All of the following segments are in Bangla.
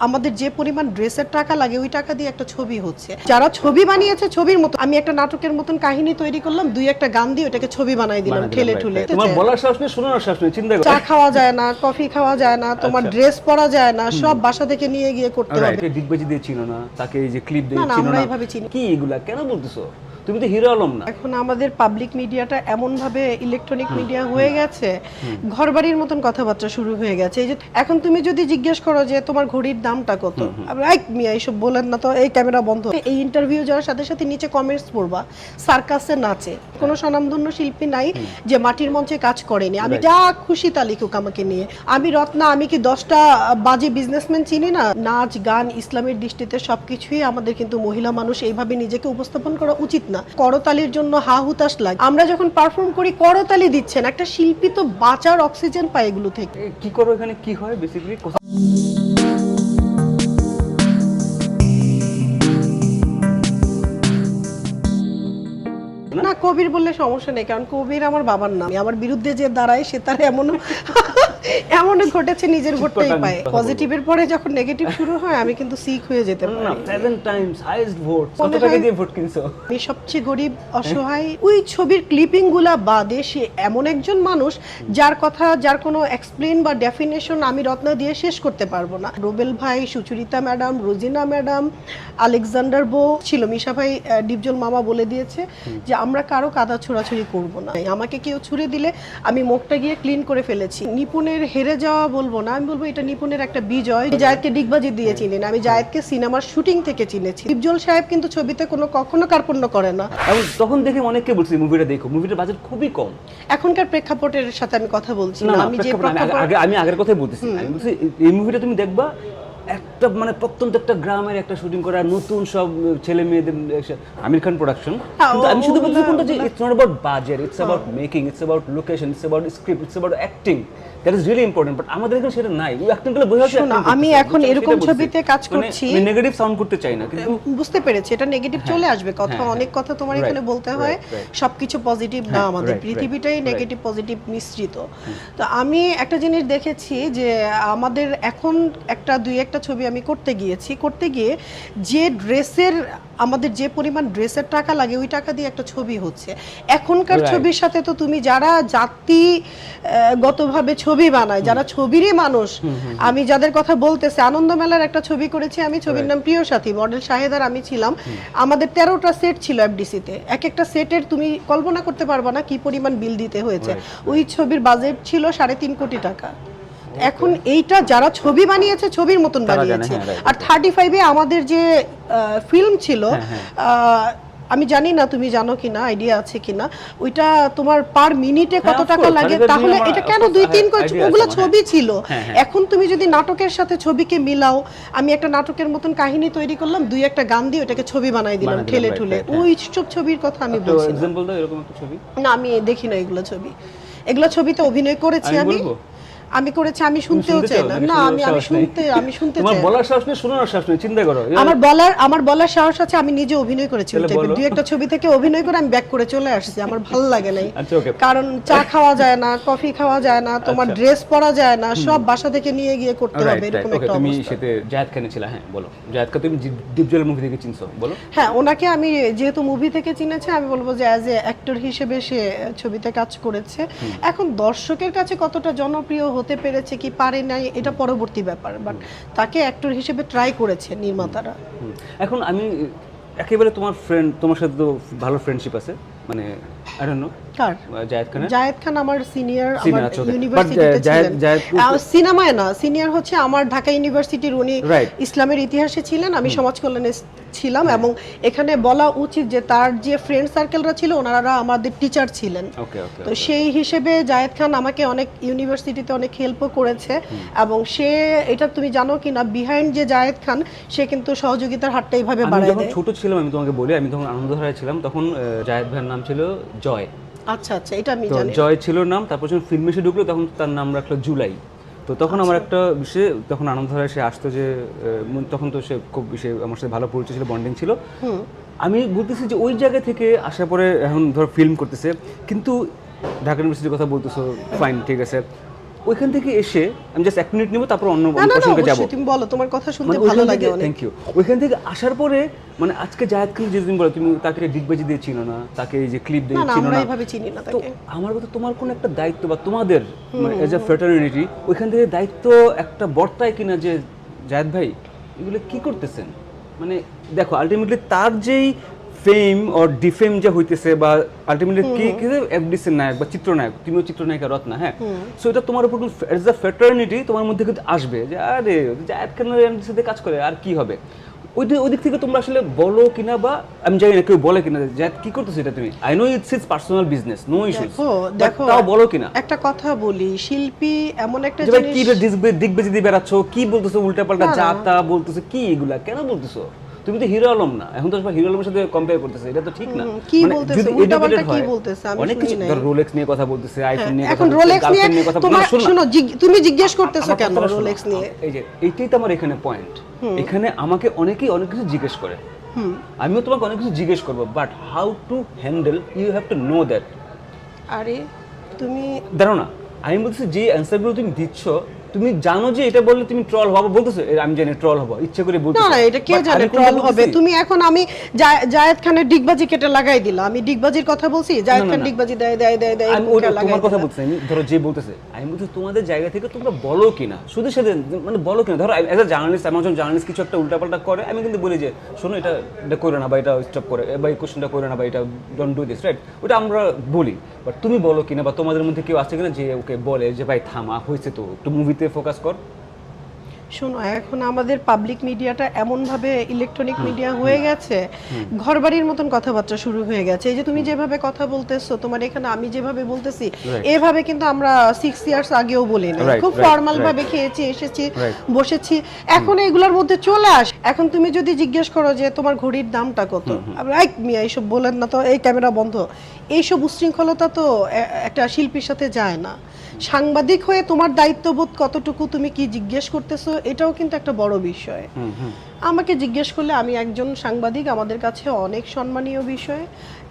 আমাদের যে পরিমাণ ড্রেসের টাকা লাগে ওই টাকা দিয়ে একটা ছবি হচ্ছে। যারা ছবি বানিয়েছে ছবির মতো আমি একটা নাটকের মতন কাহিনী তৈরি করলাম দুই একটা গান দিয়ে ওটাকে ছবি বানাই দিলাম ঠেলে। ঠুলে তোমার বলার সাহস নেই শোনার সাহস নেই চিন্তা চা খাওয়া যায় না কফি খাওয়া যায় না তোমার আচ্ছা। ড্রেস পরা যায় না সব বাসা থেকে নিয়ে গিয়ে করতে হবে। দিয়ে চিনো না তাকে এই যে ক্লিপ দিয়ে না, না, আমরা এইভাবে চিনি। কি এগুলা? কেন বলতেছো? তুমি তো হিরো আলম না। এখন আমাদের পাবলিক মিডিয়াটা এমন ভাবে ইলেকট্রনিক মিডিয়া হয়ে গেছে ঘরবাড়ির মতন কথাবার্তা শুরু হয়ে গেছে। এই যে এখন তুমি যদি জিজ্ঞেস করো যে তোমার ঘড়ির দামটা কত এই মিয়া এইসব বলেন না তো এই ক্যামেরা বন্ধ। এই ইন্টারভিউ যাওয়ার সাথে সাথে নিচে কমেন্টস পড়বা সার্কাসে নাচে। কোনো স্বনামধন্য শিল্পী নাই যে মাটির মঞ্চে কাজ করেনি। আমি যা খুশি তা লিখুক আমাকে নিয়ে। আমি রত্না আমি কি দশটা বাজে বিজনেসম্যান চিনি না? নাচ গান ইসলামের দৃষ্টিতে সবকিছুই আমাদের কিন্তু মহিলা মানুষ এইভাবে নিজেকে উপস্থাপন করা উচিত না। করতালির জন্য হা হুতাশ লাগে। আমরা যখন পারফর্ম করি করতালি দিচ্ছেন। একটা শিল্পী তো বাঁচার অক্সিজেন পায় এগুলো থেকে। কি করো এখানে? কি হয়? বেসিক্যালি না কবির বললে সমস্যা নেই কারণ কবির আমার বাবার নাম। আমার বিরুদ্ধে যে দাঁড়ায় সে তার এমনও এমনও ঘটেছে নিজের ভোটটাই পায়। পজিটিভের পরে যখন নেগেটিভ শুরু হয় আমি কিন্তু সিক হয়ে যেতে না পারি। টাইমস হাইয়েস্ট ভোট কত টাকা দিয়ে ভোট কিনছো? আমি সবচেয়ে গরিব অসহায় ওই ছবির ক্লিপিংগুলা বাদে সে এমন একজন মানুষ যার কথা যার কোনো এক্সপ্লেন বা ডেফিনেশন আমি রত্না দিয়ে শেষ করতে পারব না। রোবেল ভাই Sucharita madam Rozina madam Alexander Bo ছিল। মিশা ভাই ডিপজল মামা বলে দিয়েছে যে আমরা কারও কাদা ছোড়াছুড়ি করব না। আমাকে কেউ ছুড়ে দিলে আমি মুখটা গিয়ে ক্লিন করে ফেলেছি। নিপুণের হেরে যাওয়া বলব না। আমি বলব এটা নিপুণের একটা বিজয়। জায়দকে ডিগবাজি দিয়ে চিনি না আমি জায়দকে সিনেমার শুটিং থেকে চিনেছি। ইবজল সাহেব কিন্তু ছবিতে কোনো কখনো কার্পণ্য করে না। এবং তখন দেখে অনেককে বলছি মুভিটা দেখো। মুভিটার বাজেট খুবই কম। এখনকার প্রেক্ষাপটের সাথে আমি কথা বলছি না আমি যে আমি আগে- আমি আগের কথাই বলতেছি। আমি বলছি এই মুভিটা তুমি দেখবা একটা মানে প্রত্যন্ত একটা গ্রামের একটা শুটিং করা নতুন সব ছেলে মেয়েদের আমির খান প্রোডাকশন হ্যাঁ, কিন্তু আমি শুধু বলছি ওগুলা- কোনটা যে it's not about budget it's about making it's about location it's about script it's about acting that is really important but আমাদের এখানে সেটা নাই। ওই অ্যাক্টিংগুলো বোঝা শোনো, আমি এখন এরকম ছবিতে কাজ মানে করছি। আমি নেগেটিভ সাউন্ড করতে চাই না কিন্তু বুঝতে পেরেছি এটা নেগেটিভ চলে আসবে। কথা হ্যাঁ, অনেক কথা তোমার এখানে বলতে হয়. সবকিছু পজিটিভ না হ্যাঁ, আমাদের পৃথিবীটাই নেগেটিভ পজিটিভ মিশ্রিত। তো আমি একটা জিনিস দেখেছি যে আমাদের এখন একটা দুই একটা ছবি আমি করতে গিয়েছি করতে গিয়ে যে ড্রেসের আমাদের যে পরিমাণ ড্রেসের টাকা লাগে ওই টাকা দিয়ে একটা ছবি হচ্ছে। এখনকার ছবির সাথে তো তুমি যারা জাতি গতভাবে ছবি বানায় যারা ছবিরই মানুষ আমি যাদের কথা বলতেছি আনন্দ মেলার একটা ছবি করেছি আমি ছবির নাম প্রিয় সাথী মডেল শাহেদার আমি ছিলাম। আমাদের তেরোটা সেট ছিল এফডিসিতে। এক একটা সেটের তুমি কল্পনা করতে পারবা না কি পরিমাণ বিল দিতে হয়েছে। ওই ছবির বাজেট ছিল সাড়ে তিন কোটি টাকা। এখন এইটা যারা ছবি বানিয়েছে ছবির মতন বানিয়েছে। হ্যাঁ, আর থার্টি ফাইভে আমাদের যে ফিল্ম ছিল হ্যাঁ, হ্যাঁ। আমি জানি না তুমি জানো কিনা আইডিয়া আছে কিনা। ওইটা তোমার পার মিনিটে কত টাকা লাগে? তাহলে এটা কেন দুই তিন আছে ওগুলো ছবি ছিল। এখন তুমি যদি নাটকের সাথে ছবিকে মিলাও আমি একটা নাটকের মতন কাহিনী তৈরি করলাম দুই একটা গান দিয়ে ওটাকে ছবি বানাই দিলাম ঠেলে ঠুলে। ওই সব ছবির কথা আমি বলছি না। আমি দেখি না এগুলো ছবি। এগুলো ছবিতে অভিনয় করেছি আমি আমি করেছি আমি শুনতেও চাই না। না আমি আমি শুনতে আমি শুনতে চাই না। বলার সাহস নেই? শোনার সাহস নেই চিন্তা করো। আমার বলার আমার বলার সাহস আছে আমি নিজে অভিনয় করেছি। দুই একটা ছবি থেকে অভিনয় করে আমি ব্যাক করে চলে আসছি আমার ভালো লাগে নাই। আচ্ছা কারণ চা খাওয়া যায় না কফি খাওয়া যায় না তোমার আচ্ছা। ড্রেস পরা যায় না সব বাসা থেকে নিয়ে গিয়ে করতে হবে এরকম একটা তুমি সাথে জায়েদ খানে ছিল হ্যাঁ বলো। জায়েদ খান তুমি ডিপজল মুভি থেকে চিনছো বলো। হ্যাঁ ওনাকে আমি যেহেতু মুভি থেকে চিনেছি আমি বলব যে অ্যাজ এ অ্যাক্টর হিসেবে সে ছবিতে কাজ করেছে। এখন দর্শকের কাছে কতটা জনপ্রিয় হতে পেরেছে কি পারে নাই, এটা পরবর্তী ব্যাপার বাট তাকে অ্যাক্টর হিসেবে ট্রাই করেছে নির্মাতারা। এখন আমি, একেবারে তোমার ফ্রেন্ড তোমার সাথে তো ভালো ফ্রেন্ডশিপ আছে। মানে আই ডোন্ট নো কার? জায়েদ খানের? জায়েদ খান আমার সিনিয়র আমার ইউনিভার্সিটিতে But, জায়েদ- ছিলেন। সিনেমায় না সিনিয়র হচ্ছে আমার ঢাকা ইউনিভার্সিটির উনি ইসলামের ইতিহাসে ছিলেন আমি সমাজ কল্যাণে ছিলাম এবং এখানে বলা উচিত যে তার যে ফ্রেন্ড সার্কেলরা ছিল ওনারা আমাদের টিচার ছিলেন। তো সেই হিসেবে জায়েদ খান আমাকে অনেক ইউনিভার্সিটিতে অনেক হেল্পও করেছে এবং সে এটা তুমি জানো কি না বিহাইন্ড যে জায়েদ খান সে কিন্তু সহযোগিতার হাতটা এইভাবে বাড়ায় দেয়। ছোট ছিলাম আমি তোমাকে বলি আমি তখন আনন্দধারায় ছিলাম তখন জায়েদ ভাইয়ের নাম ছিল জয়। আচ্ছা আচ্ছা এটা আমি জানি। জয় ছিল নাম তারপর যখন ফিল্মে এসে ঢুকলো তখন তার নাম রাখল জুলাই। তো তখন আমার একটা বিষয়ে তখন আনন্দধারায় সে আসতো যে তখন তো সে খুব বিষয়ে আমার সাথে ভালো পরিচয় ছিল বন্ডিং ছিল। আমি বলতেছি যে ওই জায়গা থেকে আসার পরে এখন ধর ফিল্ম করতেছে। কিন্তু ঢাকা ইউনিভার্সিটির কথা বলতেছো ফাইন ঠিক আছে। ওইখান থেকে এসে আমি জাস্ট এক মিনিট নিব তারপর অন্য প্রসঙ্গে যাব। তুমি বলো তোমার কথা শুনতে মানে ভালো লাগে অনেক। থ্যাংক ইউ ওইখান থেকে আসার পরে মানে আজকে জায়েদ খান যেদিন বলো তুমি তাকে ডিগবাজি দিয়ে চিনো না তাকে এই যে ক্লিপ দিয়ে চিনো আমরা না। এইভাবে চিনি না তো তাকে। আমার কথা তোমার কোনো একটা দায়িত্ব বা তোমাদের মানে এজ এ ফ্রেটার্নিটি ওইখান থেকে দায়িত্ব একটা বর্তায় কিনা যে জায়েদ ভাই এগুলো কি করতেছেন? মানে দেখো আলটিমেটলি তার যেই ফেম অর ডিফেম যে হইতেছে বা আলটিমেটলি কি কি এফডিসির নায়ক বা চিত্রনায়ক তুমিও চিত্রনায়িকা রত্না হ্যাঁ? সো এটা তোমার উপর এজ এ ফ্রেটার্নিটি তোমার মধ্যে কিন্তু আসবে যে আরে জায়েদ খান এফডিসিতে কাজ করে? আর কি হবে? ওই ওই দিক থেকে তোমরা আসলে বলো কিনা বা আমি জানি না কেউ বলে কিনা জায়েদ কি করতেছে এটা তুমি? I know it's it's personal business no issues দেখো তাও বলো কিনা? একটা কথা বলি শিল্পী এমন একটা ভাই কি জিনিস দিগ- দিগবেজি দিয়ে বেড়াচ্ছ? কি বলতেছো? উল্টা পাল্টা। যা তা বলতেছো? কি এগুলা? কেন বলতেছো? তুমি তো হিরো আলম না। এখন তো সবাই হিরো আলমের সাথে কম্পেয়ার করতেছে। এটা তো ঠিক না। কি মানে বলতেছে? উল্টাপাল্টা কি হয়, বলতেছে? আমি অনেক কিছু। ধর রোলেক্স নিয়ে কথা বলতেছে আইফোন নিয়ে এখন রোলেক্স নিয়ে কথা তোমার শোনো তুমি জিজ্ঞেস করতেছো কেন রোলেক্স নিয়ে? এই যে এইটাই তো আমার এখানে পয়েন্ট এখানে আমাকে অনেকেই অনেক কিছু জিজ্ঞেস করে। হুম। আমিও তোমাকে অনেক কিছু জিজ্ঞেস করব but how to handle you have to know that আরে তুমি দাঁড়ো না। আমি বলতেছি যে অ্যান্সারগুলো তুমি দিচ্ছ তুমি জানো যে এটা বললে তুমি ট্রল হব বলতেছো আমি জানি ট্রল হব ইচ্ছে করে না বলতেছো। না এটা কে জানে ট্রল হবে? তুমি এখন আমি জায়- জায়েদ খানের ডিগবাজি কেটে লাগাই দিলাম আমি ডিগবাজির কথা বলছি জায়েদ খান ডিগবাজি দেয় দেয় দেয় দেয় আমি ওটা তোমার কথা। বলছি আমি ধরো যে বলতেছে আমি বলছি তোমাদের জায়গা থেকে তোমরা বলো কিনা? শুধু সাথে মানে বলো কিনা? ধরো এজ এ জার্নালিস্ট আমার যখন জার্নালিস্ট কিছু একটা উল্টাপাল্টা করে আমি কিন্তু বলি যে শোনো এটা এটা করে না বা এটা স্টপ করে বা এই কোশ্চেনটা করে না বা এটা ডোন্ট ডু দিস রাইট ওটা আমরা বলি। বাট তুমি বলো কিনা বা তোমাদের মধ্যে কেউ আছে কিনা যে ওকে বলে যে, ভাই, থামা হয়েছে তো, একটু মুভিতে ফোকাস কর। শোনো এখন আমাদের পাবলিক মিডিয়াটা এমন ভাবে ইলেকট্রনিক মিডিয়া হয়ে গেছে ঘরবাড়ির মতন কথাবার্তা শুরু হয়ে গেছে। এই যে তুমি যেভাবে কথা বলতেছো তোমার এখানে আমি যেভাবে বলতেছি এভাবে কিন্তু আমরা সিক্স ইয়ার্স আগেও বলি না খুব ফর্মাল ভাবে খেয়েছি এসেছি বসেছি। এখন এগুলোর মধ্যে চলে আস। এখন তুমি যদি জিজ্ঞেস করো যে তোমার ঘড়ির দামটা কত? এই মিয়া এইসব বলেন না তো এই ক্যামেরা বন্ধ। এইসব উশৃঙ্খলতা তো একটা শিল্পীর সাথে যায় না। সাংবাদিক হয়ে তোমার দায়িত্ববোধ কতটুকু তুমি কি জিজ্ঞেস করতেছো এটাও কিন্তু একটা বড় বিষয়। আমাকে জিজ্ঞেস করলে আমি একজন সাংবাদিক আমাদের কাছে অনেক সম্মানীয় বিষয়।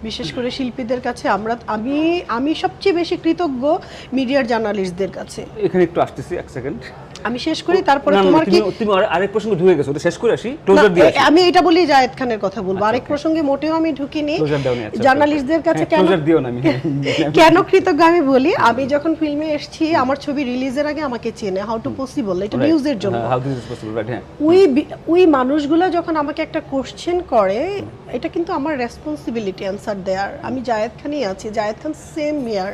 বিশেষ করে শিল্পীদের কাছে আমরা আমি আমি সবচেয়ে বেশি কৃতজ্ঞ মিডিয়ার জার্নালিস্টদের কাছে। এখানে একটু আসতেছি এক সেকেন্ড। আমি শেষ করি তারপরে তোমার কি তুমি আরেক প্রসঙ্গ ঢুকে গেছো শেষ করে আসি। ক্লোজার দিয়ে আসি। আমি এটা বলি জায়েদ খানের কথা বলব আরেক প্রসঙ্গে মোটেও আমি ঢুকিনি। আচ্ছা জার্নালিস্টদের কাছে কেন ক্লোজার দিও না আমি। কেন কৃতজ্ঞ আমি বলি? আমি যখন ফিল্মে এসেছি আমার ছবি রিলিজের আগে আমাকে চেনে হাউ টু পসিবল এটা নিউজের জন্য। হাউ ইজ পসিবল রাইট হ্যাঁ। ওই ওই মানুষগুলো যখন আমাকে একটা কোশ্চেন করে এটা কিন্তু আমার রেসপন্সিবিলিটি অ্যান্সার দেয়ার। আমি জায়েদ খানই আছি Zayed Khan same year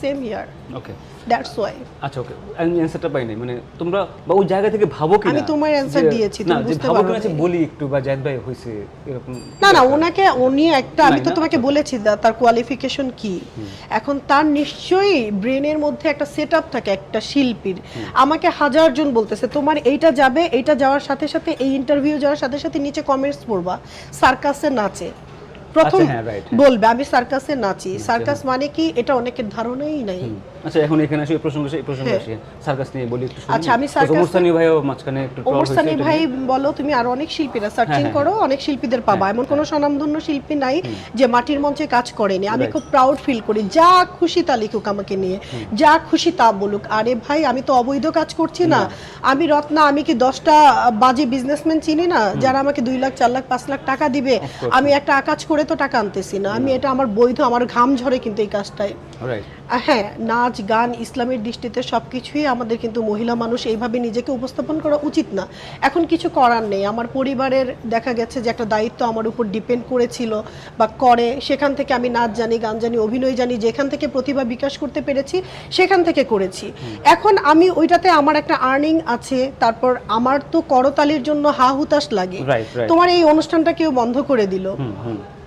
same year okay that's why আচ্ছা ওকে আমি অ্যানসারটা পাই নাই। মানে তোমরা বা ওই জায়গা থেকে ভাবো কি আমি তোমার যে- দিয়েছি, তুমি বুঝতে পারো যে বলি একটু বা জায়েদ ভাই হইছে এরকম না না ওনাকে উনি একটা আমি তো তোমাকে বলেছি তার কোয়ালিফিকেশন কি। এখন তার নিশ্চয়ই ব্রেনের মধ্যে একটা সেট থাকে একটা শিল্পীর। আমাকে হাজার জন বলতেছে তোমার এইটা যাবে এইটা যাওয়ার সাথে সাথে এই ইন্টারভিউ যাওয়ার সাথে সাথে নিচে কমেন্টস পড়বা সার্কাসে নাচে। প্রথম আচ্ছা, হ্যাঁ, হ্যাঁ। বলবে আমি সার্কাসে নাচি। সার্কাস মানে কি? এটা অনেকের ধারণাই নাই। আচ্ছা এখন এখানে আসি প্রসঙ্গে এই প্রসঙ্গে হ্যাঁ। আসি। সার্কাস নিয়ে বলি একটু আচ্ছা, আমি সানি ভাইও মাঝখানে একটু ভাই বলো তুমি আরও অনেক শিল্পীরা সার্চিং করো অনেক শিল্পীদের পাবা। এমন কোনো স্বনামধন্য শিল্পী নাই যে মাটির মঞ্চে কাজ করেনি। আমি খুব প্রাউড ফিল করি। যা খুশি তা লিখুক আমাকে নিয়ে। যা খুশি তা বলুক। আরে ভাই আমি তো অবৈধ কাজ করছি না। আমি রত্না আমি কি দশটা বাজে বিজনেসম্যান চিনি না? যারা আমাকে দুই লাখ চার লাখ পাঁচ লাখ টাকা দিবে? আমি একটা কাজ করে তো টাকা আনতেছি না। আমি এটা আমার বৈধ আমার ঘাম ঝরে কিন্তু এই কাজটায়। হ্যাঁ নাচ গান ইসলামের দৃষ্টিতে সবকিছুই আমাদের কিন্তু মহিলা মানুষ এইভাবে নিজেকে উপস্থাপন করা উচিত না। এখন কিছু করার নেই। আমার পরিবারের দেখা গেছে যে একটা দায়িত্ব আমার উপর ডিপেন্ড করেছিল বা করে। সেখান থেকে আমি নাচ জানি গান জানি অভিনয় জানি যেখান থেকে প্রতিভা বিকাশ করতে পেরেছি সেখান থেকে করেছি। এখন আমি ওইটাতে আমার একটা আর্নিং আছে তারপর আমার তো করতালির জন্য হা হুতাশ লাগে. তোমার এই অনুষ্ঠানটা কেউ বন্ধ করে দিল।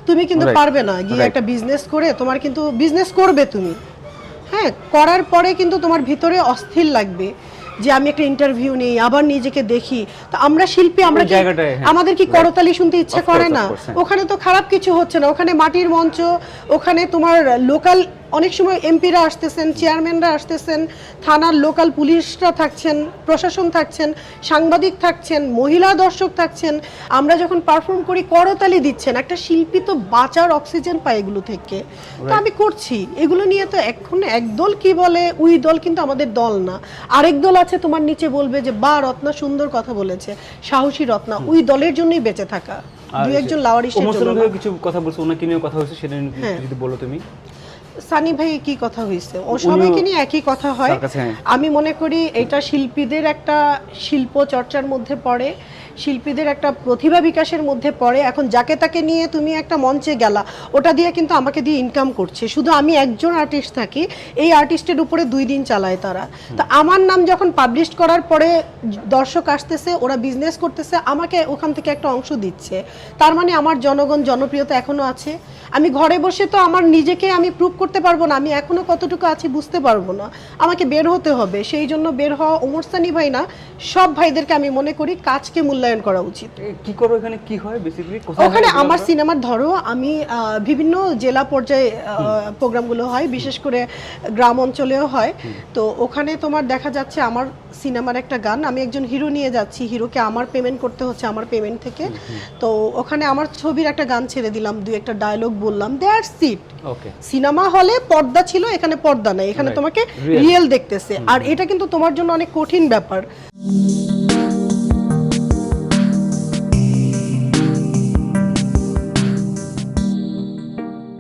তুমি কিন্তু পারবে না গিয়ে একটা বিজনেস করে তোমার কিন্তু বিজনেস করবে তুমি। হ্যাঁ করার পরে কিন্তু তোমার ভিতরে অস্থির লাগবে। যে আমি একটা ইন্টারভিউ নেই আবার নিজেকে দেখি। তো আমরা শিল্পী আমরা হ্যাঁ। আমাদের কি করতালি শুনতে ইচ্ছা করে না? হ্যাঁ। ওখানে তো খারাপ কিছু হচ্ছে না। ওখানে মাটির মঞ্চ ওখানে তোমার লোকাল অনেক সময় এমপিরা আসতেছেন চেয়ারম্যানরা আসতেছেন থানার লোকাল পুলিশরা থাকছেন প্রশাসন থাকছেন সাংবাদিক থাকছেন মহিলা দর্শক থাকছেন। আমরা যখন পারফর্ম করি করতালি দিচ্ছেন। একটা শিল্পী তো বাঁচার অক্সিজেন পায় এগুলো থেকে। তো আমি করছি। এগুলো নিয়ে তো এখন একদল কি বলে? ওই দল কিন্তু আমাদের দল না। আরেক দল আছে তোমার নিচে বলবে যে বা রত্না সুন্দর কথা বলেছে। সাহসী রত্না ওই দলের জন্যই বেঁচে থাকা। দুই একজন লাওয়ারিশের জন্য কিছু কথা বলছো ওনাকে নিয়ে কথা হয়েছে সেটা হ্যাঁ। যদি বলো তুমি। সানি ভাই কি কথা হয়েছে? ও সবাইকে নিয়ে একই কথা হয়। হ্যাঁ। আমি মনে করি এটা শিল্পীদের একটা শিল্প চর্চার মধ্যে পড়ে। শিল্পীদের একটা প্রতিভা বিকাশের মধ্যে পড়ে। এখন যাকে তাকে নিয়ে তুমি একটা মঞ্চে গেলা, ওটা দিয়ে কিন্তু আমাকে দিয়ে ইনকাম করছে। শুধু আমি একজন আর্টিস্ট থাকি, এই আর্টিস্টের উপরে দুই দিন চালায় তারা। তো আমার নাম যখন পাবলিশ করার পরে দর্শক আসতেছে, ওরা বিজনেস করতেছে, আমাকে ওখান থেকে একটা অংশ দিচ্ছে। তার মানে আমার জনগণ জনপ্রিয়তা এখনও আছে। আমি ঘরে বসে তো আমার নিজেকে আমি প্রুভ করতে পারব না, আমি এখনও কতটুকু আছি বুঝতে পারব না। আমাকে বের হতে হবে, সেই জন্য বের হওয়া ওমর ভাই না, সব ভাইদেরকে আমি মনে করি কাজকে মূল্যায়ন করা উচিত। কি করো এখানে? কি হয় বেসিক্যালি ওখানে আমার সিনেমার ধরো আমি বিভিন্ন জেলা পর্যায়ে প্রোগ্রামগুলো হয় বিশেষ করে গ্রাম অঞ্চলেও হয়। তো ওখানে তোমার দেখা যাচ্ছে আমার সিনেমার একটা গান আমি একজন হিরো নিয়ে যাচ্ছি হিরোকে আমার পেমেন্ট করতে হচ্ছে আমার পেমেন্ট থেকে। তো ওখানে আমার ছবির একটা গান ছেড়ে দিলাম দুই একটা ডায়লগ বললাম দ্যাটস ইট ওকে সিনেমা হলে পর্দা ছিল এখানে পর্দা নাই এখানে তোমাকে রিয়েল দেখতেছে। আর এটা কিন্তু তোমার জন্য অনেক কঠিন ব্যাপার।